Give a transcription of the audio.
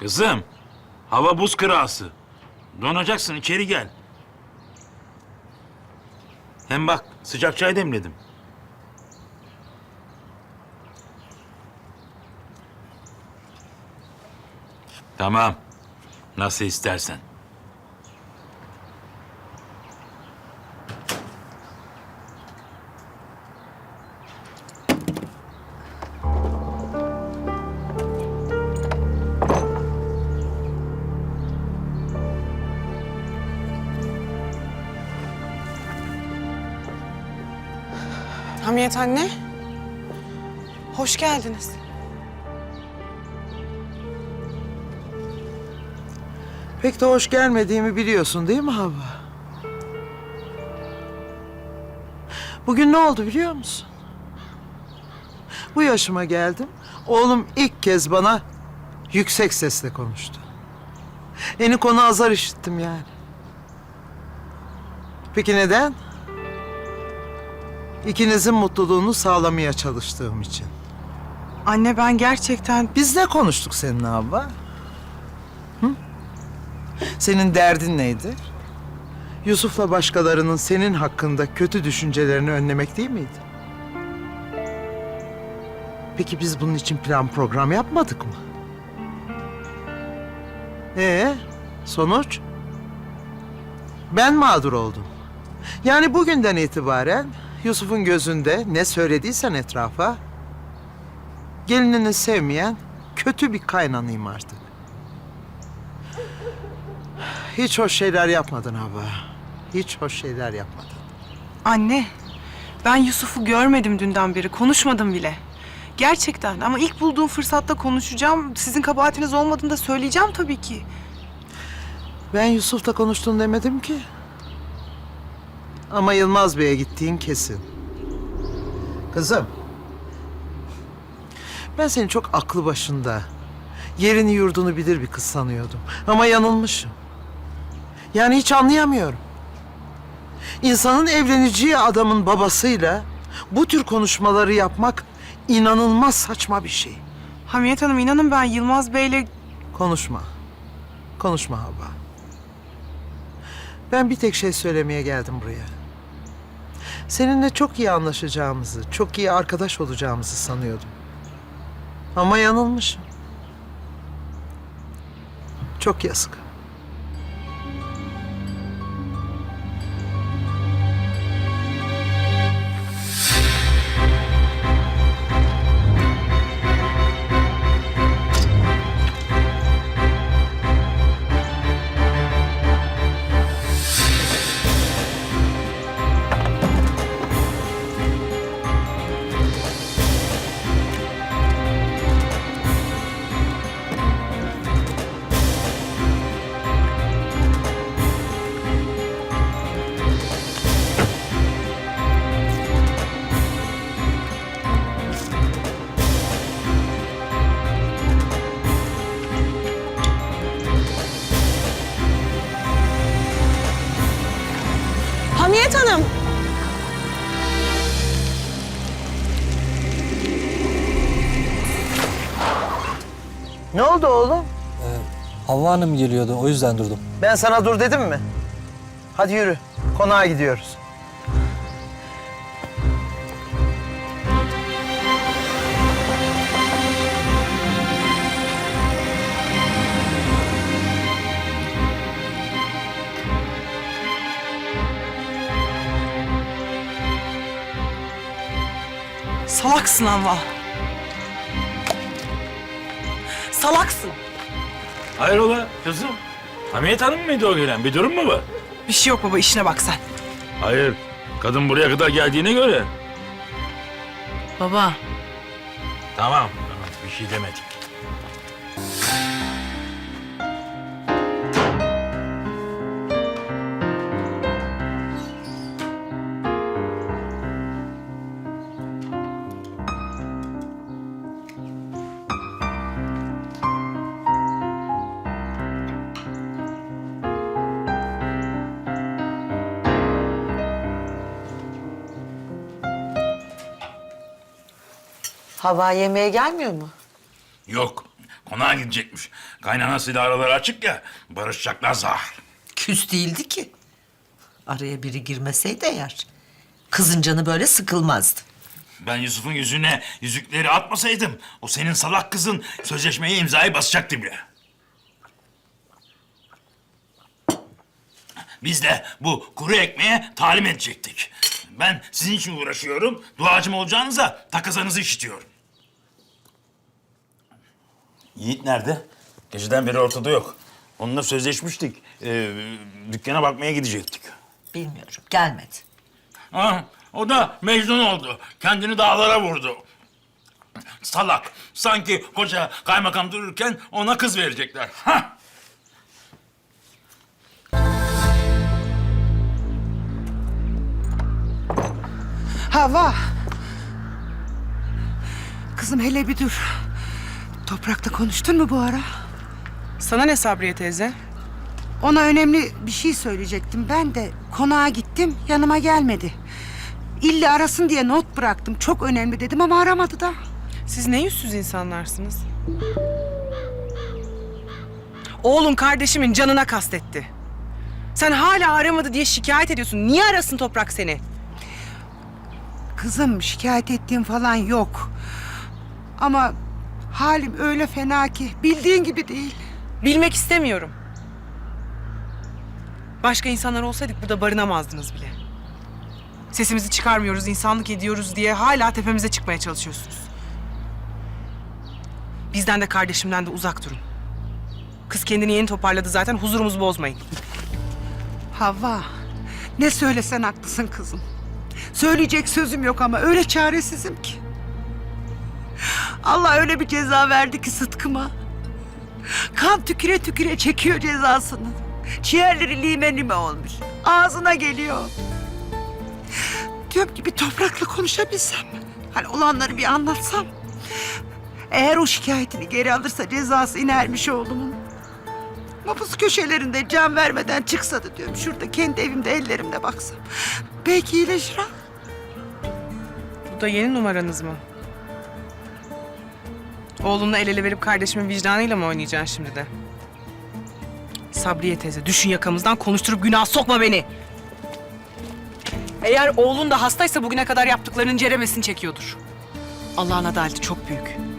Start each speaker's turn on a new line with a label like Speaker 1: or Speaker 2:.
Speaker 1: Kızım, hava buz kırası. Donacaksın, içeri gel. Hem bak, sıcak çay demledim. Tamam, nasıl istersen.
Speaker 2: Hamiyet anne. Hoş geldiniz.
Speaker 3: Pek de hoş gelmediğimi biliyorsun değil mi Havva? Bugün ne oldu biliyor musun? Bu yaşıma geldim. Oğlum ilk kez bana yüksek sesle konuştu. Eni konu azar işittim yani. Peki neden? İkinizin mutluluğunu sağlamaya çalıştığım için.
Speaker 2: Anne ben gerçekten...
Speaker 3: Biz ne konuştuk seninle Havva? Hı? Senin derdin neydi? Yusuf'la başkalarının senin hakkında kötü düşüncelerini önlemek değil miydi? Peki biz bunun için plan program yapmadık mı? Ee, sonuç? Ben mağdur oldum. Yani bugünden itibaren Yusuf'un gözünde ne söylediysen etrafa gelinini sevmeyen kötü bir kaynanayım artık. Hiç hoş şeyler yapmadın Hava. Hiç hoş şeyler yapmadın.
Speaker 2: Anne, ben Yusuf'u görmedim dünden beri, konuşmadım bile. Gerçekten ama ilk bulduğum fırsatta konuşacağım. Sizin kabahatiniz olmadığını da söyleyeceğim tabii ki.
Speaker 3: Ben Yusuf'la konuştun demedim ki. Ama Yılmaz Bey'e gittiğin kesin. Kızım. Ben seni çok aklı başında, yerini yurdunu bilir bir kız sanıyordum. Ama yanılmışım. Yani hiç anlayamıyorum. İnsanın evleneceği adamın babasıyla bu tür konuşmaları yapmak inanılmaz saçma bir şey.
Speaker 2: Hamiyet Hanım inanın ben Yılmaz Bey'le...
Speaker 3: Konuşma. Konuşma Havva. Ben bir tek şey söylemeye geldim buraya. Seninle çok iyi anlaşacağımızı, çok iyi arkadaş olacağımızı sanıyordum. Ama yanılmışım. Çok yazık. Ne oldu oğlum?
Speaker 4: Havva Hanım geliyordu o yüzden durdum.
Speaker 3: Ben sana dur dedim mi? Hadi yürü. Konağa gidiyoruz.
Speaker 2: Salaksın Havva. Salaksın.
Speaker 1: Hayrola kızım? Hamiyet Hanım mıydı o gelen? Bir durum mu var?
Speaker 2: Bir şey yok baba işine bak sen.
Speaker 1: Hayır, kadın buraya kadar geldiğine göre.
Speaker 5: Baba,
Speaker 1: Tamam, tamam. Bir şey demedik.
Speaker 6: Hava yemeğe gelmiyor mu?
Speaker 1: Yok, Konağa gidecekmiş. Kaynanasıyla araları açık ya. Barışacaklar zahar.
Speaker 5: Küs değildi ki. Araya biri girmeseydi eğer. Kızın canı böyle sıkılmazdı.
Speaker 1: Ben Yusuf'un yüzüne yüzükleri atmasaydım... ...o senin salak kızın sözleşmeye imzayı basacaktı bile. Biz de bu kuru ekmeğe talim edecektik. Ben sizin için uğraşıyorum. Duacım olacağınıza takazanızı işitiyorum. Yiğit nerede? Geceden beri ortada yok. Onunla sözleşmiştik. Ee, dükkana bakmaya gidecektik.
Speaker 5: Bilmiyorum, gelmedi.
Speaker 1: Ha, o da Mecnun oldu. Kendini dağlara vurdu. Salak. Sanki koca kaymakam dururken ona kız verecekler. Ha!
Speaker 6: Hava. Kızım hele bir dur. Toprakla konuştun mu bu ara?
Speaker 2: Sana ne Sabriye teyze?
Speaker 6: Ona önemli bir şey söyleyecektim. Ben de konağa gittim, yanıma gelmedi. İlle arasın diye not bıraktım. Çok önemli dedim ama aramadı da.
Speaker 2: Siz ne yüzsüz insanlarsınız? Oğlun kardeşimin canına kastetti. Sen hala aramadı diye şikayet ediyorsun. Niye arasın Toprak seni?
Speaker 6: Kızım şikayet ettiğim falan yok. Ama halim öyle fena ki bildiğin gibi değil.
Speaker 2: Bilmek istemiyorum. Başka insanlar olsaydık burada barınamazdınız bile. Sesimizi çıkarmıyoruz, insanlık ediyoruz diye hala tepemize çıkmaya çalışıyorsunuz. Bizden de kardeşimden de uzak durun. Kız kendini yeni toparladı zaten huzurumuzu bozmayın.
Speaker 6: Havva, ne söylesen haklısın kızım. Söyleyecek sözüm yok ama öyle çaresizim ki. Allah öyle bir ceza verdi ki Sıtkı'ma. Kan tüküre tüküre çekiyor cezasını. Ciğerleri lime lime olmuş. Ağzına geliyor. Diyorum ki toprakla konuşabilsem. Hani olanları bir anlatsam. Eğer o şikayetini geri alırsa cezası inermiş oğlumun. Mapus köşelerinde can vermeden çıksa da diyorum. Şurada kendi evimde ellerimle baksam. Belki iyileşir ha.
Speaker 2: Bu da yeni numaranız mı? Oğlunla el ele verip kardeşimin vicdanıyla mı oynayacaksın şimdi de? Sabriye teyze düşün yakamızdan konuşturup günah sokma beni. Eğer oğlun da hastaysa bugüne kadar yaptıklarının ceremesini çekiyordur. Allah'ın adaleti çok büyük.